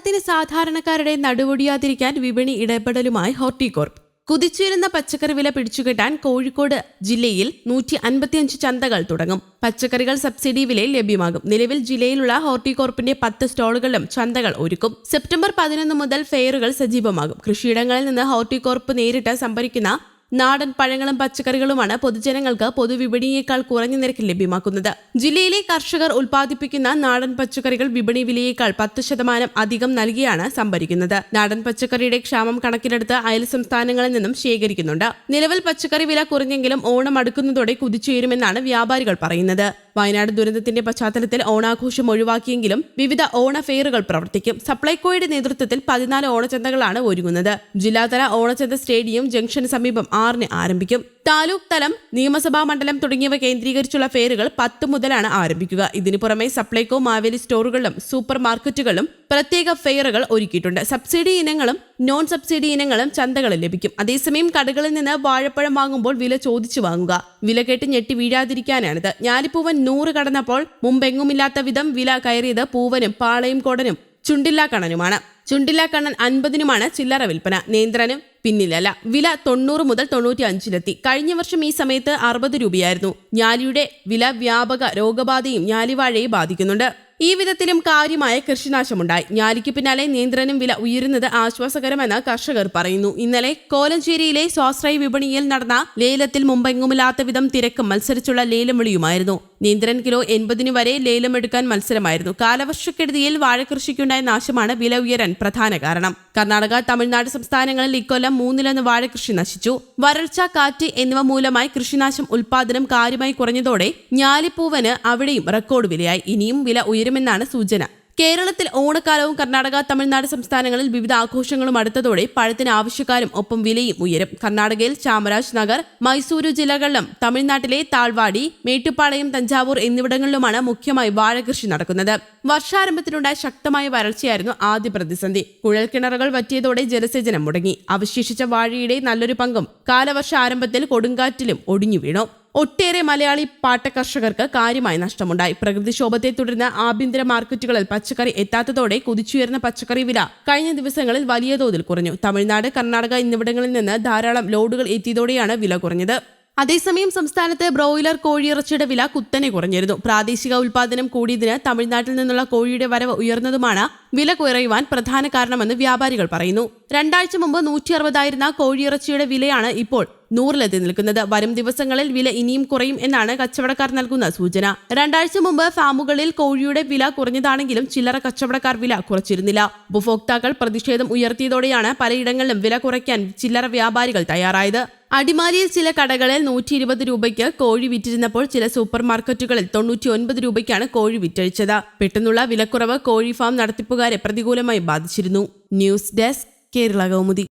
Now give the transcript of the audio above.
ഓണത്തിന് സാധാരണക്കാരുടെ നടുവൊടിയാതിരിക്കാൻ വിപണി ഇടപെടലുമായി ഹോർട്ടികോർപ്പ്. കുതിച്ചുയരുന്ന പച്ചക്കറി വില പിടിച്ചുകെട്ടാൻ കോഴിക്കോട് ജില്ലയിൽ നൂറ്റി അൻപത്തിയഞ്ച് ചന്തകൾ തുടങ്ങും. പച്ചക്കറികൾ സബ്സിഡി വിലയിൽ ലഭ്യമാകും. നിലവിൽ ജില്ലയിലുള്ള ഹോർട്ടികോർപ്പിന്റെ പത്ത് സ്റ്റോളുകളിലും ചന്തകൾ ഒരുക്കും. സെപ്റ്റംബർ പതിനൊന്ന് മുതൽ ഫെയറുകൾ സജീവമാകും. കൃഷിയിടങ്ങളിൽ നിന്ന് ഹോർട്ടികോർപ്പ് നേരിട്ട് സംഭരിക്കുന്ന നാടൻ പഴങ്ങളും പച്ചക്കറികളുമാണ് പൊതുജനങ്ങൾക്ക് പൊതുവിപണിയേക്കാൾ കുറഞ്ഞ നിരക്കിൽ ലഭ്യമാക്കുന്നത്. ജില്ലയിലെ കർഷകർ ഉൽപ്പാദിപ്പിക്കുന്ന നാടൻ പച്ചക്കറികൾ വിപണി വിലയേക്കാൾ പത്ത് ശതമാനം അധികം നൽകിയാണ് സംഭരിക്കുന്നത്. നാടൻ പച്ചക്കറിയുടെ ക്ഷാമം കണക്കിലെടുത്ത് അയൽ സംസ്ഥാനങ്ങളിൽ നിന്നും ശേഖരിക്കുന്നുണ്ട്. നിലവിൽ പച്ചക്കറി വില കുറഞ്ഞെങ്കിലും ഓണം അടുക്കുന്നതോടെ കുതിച്ചുയരുമെന്നാണ് വ്യാപാരികൾ പറയുന്നത്. വയനാട് ദുരന്തത്തിന്റെ പശ്ചാത്തലത്തിൽ ഓണാഘോഷം ഒഴിവാക്കിയെങ്കിലും വിവിധ ഓണ ഫെയറുകൾ പ്രവർത്തിക്കും. സപ്ലൈകോയുടെ നേതൃത്വത്തിൽ പതിനാല് ഓണച്ചന്തകളാണ് ഒരുങ്ങുന്നത്. ജില്ലാതല ഓണച്ചന്ത സ്റ്റേഡിയം ജംഗ്ഷന് സമീപം ആറിന് ആരംഭിക്കും. താലൂക്ക് തലം നിയമസഭാ മണ്ഡലം തുടങ്ങിയവ കേന്ദ്രീകരിച്ചുള്ള ഫെയറുകൾ പത്ത് മുതലാണ് ആരംഭിക്കുക. ഇതിനു പുറമെ സപ്ലൈകോ മാവേലി സ്റ്റോറുകളിലും സൂപ്പർ മാർക്കറ്റുകളിലും പ്രത്യേക ഫെയറുകൾ ഒരുക്കിയിട്ടുണ്ട്. സബ്സിഡി ഇനങ്ങളും നോൺ സബ്സിഡി ഇനങ്ങളും ചന്തകളിൽ ലഭിക്കും. അതേസമയം കടകളിൽ നിന്ന് വാഴപ്പഴം വാങ്ങുമ്പോൾ വില ചോദിച്ചു വാങ്ങുക. വില കേട്ട് ഞെട്ടി വീഴാതിരിക്കാനാണിത്. ഞാലിപ്പൂവൻ നൂറ് കടന്നപ്പോൾ മുമ്പെങ്ങുമില്ലാത്ത വിധം വില കയറിയത് പൂവനും പാളയും കോടനും ചുണ്ടില്ലാ കണ്ണനുമാണ്. ചുണ്ടില്ലാ കണ്ണൻ അൻപതിനുമാണ് ചില്ലറ വിൽപ്പന. നിയന്ത്രണം പിന്നിലല്ല. വില തൊണ്ണൂറ് മുതൽ തൊണ്ണൂറ്റി അഞ്ചിലെത്തി കഴിഞ്ഞ വർഷം ഈ സമയത്ത് അറുപത് രൂപയായിരുന്നു. ഞാലിയുടെ വില വ്യാപക രോഗബാധയും ഞാലിവാഴയെ ബാധിക്കുന്നുണ്ട്. ഈ വിധത്തിലും കാര്യമായ കൃഷിനാശമുണ്ടായി. ഞാലിക്ക് പിന്നാലെ നിയന്ത്രണം വില ഉയരുന്നത് ആശ്വാസകരമെന്ന് കർഷകർ പറയുന്നു. ഇന്നലെ കോലഞ്ചേരിയിലെ സ്വാശ്രയ വിപണിയിൽ നടന്ന ലേലത്തിൽ മുമ്പെങ്ങുമില്ലാത്ത വിധം തിരക്കും മത്സരിച്ചുള്ള ലേലം വിളിയുമായിരുന്നു. നിയന്ത്രൺ കിലോ എൺപതിന് വരെ ലേലമെടുക്കാൻ മത്സരമായിരുന്നു. കാലവർഷക്കെടുതിയിൽ വാഴകൃഷിക്കുണ്ടായ നാശമാണ് വില ഉയരാൻ പ്രധാന കാരണം. കർണാടക തമിഴ്നാട് സംസ്ഥാനങ്ങളിൽ ഇക്കൊല്ലം മൂന്നിലൊന്ന് വാഴകൃഷി നശിച്ചു. വരൾച്ച കാറ്റ് എന്നിവ മൂലമായി കൃഷിനാശം ഉൽപാദനം കാര്യമായി കുറഞ്ഞതോടെ ഞാലിപ്പൂവന് അവിടെയും റെക്കോർഡ് വിലയായി. ഇനിയും വില ഉയരുമെന്നാണ് സൂചന. കേരളത്തിൽ ഓണക്കാലവും കർണാടക തമിഴ്നാട് സംസ്ഥാനങ്ങളിൽ വിവിധ ആഘോഷങ്ങളും അടുത്തതോടെ പഴത്തിന് ആവശ്യക്കാരും ഒപ്പം വിലയും ഉയരും. കർണാടകയിൽ ചാമരാജ് നഗർ മൈസൂരു ജില്ലകളിലും തമിഴ്നാട്ടിലെ താൾവാടി മേട്ടുപ്പാളയം തഞ്ചാവൂർ എന്നിവിടങ്ങളിലുമാണ് മുഖ്യമായി വാഴകൃഷി നടക്കുന്നത്. വർഷാരംഭത്തിലുണ്ടായ ശക്തമായ വരൾച്ചയായിരുന്നു ആദ്യ പ്രതിസന്ധി. കുഴൽക്കിണറുകൾ വറ്റിയതോടെ ജലസേചനം മുടങ്ങി. അവശേഷിച്ച വാഴയുടെ നല്ലൊരു പങ്കും കാലവർഷ ആരംഭത്തിൽ കൊടുങ്കാറ്റിലും ഒടിഞ്ഞു വീണു. ഒട്ടേറെ മലയാളി പാട്ട കർഷകർക്ക് കാര്യമായ നഷ്ടമുണ്ടായി. പ്രകൃതിക്ഷോഭത്തെ തുടർന്ന് ആഭ്യന്തര മാർക്കറ്റുകളിൽ പച്ചക്കറി എത്താത്തതോടെ കുതിച്ചുയർന്ന പച്ചക്കറി വില കഴിഞ്ഞ ദിവസങ്ങളിൽ വലിയ തോതിൽ കുറഞ്ഞു. തമിഴ്നാട് കർണാടക എന്നിവിടങ്ങളിൽ നിന്ന് ധാരാളം ലോഡുകൾ എത്തിയതോടെയാണ് വില കുറഞ്ഞത്. അതേസമയം സംസ്ഥാനത്ത് ബ്രോയിലർ കോഴിയിറച്ചിയുടെ വില കുത്തനെ കുറഞ്ഞിരുന്നു. പ്രാദേശിക ഉൽപാദനം കൂടിയതിന് തമിഴ്നാട്ടിൽ നിന്നുള്ള കോഴിയുടെ വരവ് ഉയർന്നതുമാണ് വില കുറയുവാൻ പ്രധാന കാരണമെന്ന് വ്യാപാരികൾ പറയുന്നു. രണ്ടാഴ്ച മുമ്പ് നൂറ്റി അറുപതായിരുന്ന കോഴിയിറച്ചിയുടെ വിലയാണ് ഇപ്പോൾ നൂറിലെത്തി നിൽക്കുന്നത്. വരും ദിവസങ്ങളിൽ വില ഇനിയും കുറയും എന്നാണ് കച്ചവടക്കാർ നൽകുന്ന സൂചന. രണ്ടാഴ്ച മുമ്പ് ഫാമുകളിൽ കോഴിയുടെ വില കുറഞ്ഞതാണെങ്കിലും ചില്ലറ കച്ചവടക്കാർ വില കുറച്ചിരുന്നില്ല. ഉപഭോക്താക്കൾ പ്രതിഷേധം ഉയർത്തിയതോടെയാണ് പലയിടങ്ങളിലും വില കുറയ്ക്കാൻ ചില്ലറ വ്യാപാരികൾ തയ്യാറായത്. അടിമാലിയിൽ ചില കടകളിൽ നൂറ്റി ഇരുപത് രൂപയ്ക്ക് കോഴി വിറ്റിരുന്നപ്പോൾ ചില സൂപ്പർ മാർക്കറ്റുകളിൽ തൊണ്ണൂറ്റി ഒൻപത് രൂപയ്ക്കാണ് കോഴി വിറ്റഴിച്ചത്. പെട്ടെന്നുള്ള വിലക്കുറവ് കോഴി ഫാം നടത്തിപ്പുകാരെ പ്രതികൂലമായി ബാധിച്ചിരുന്നു. News desk Kerala Kaumudi.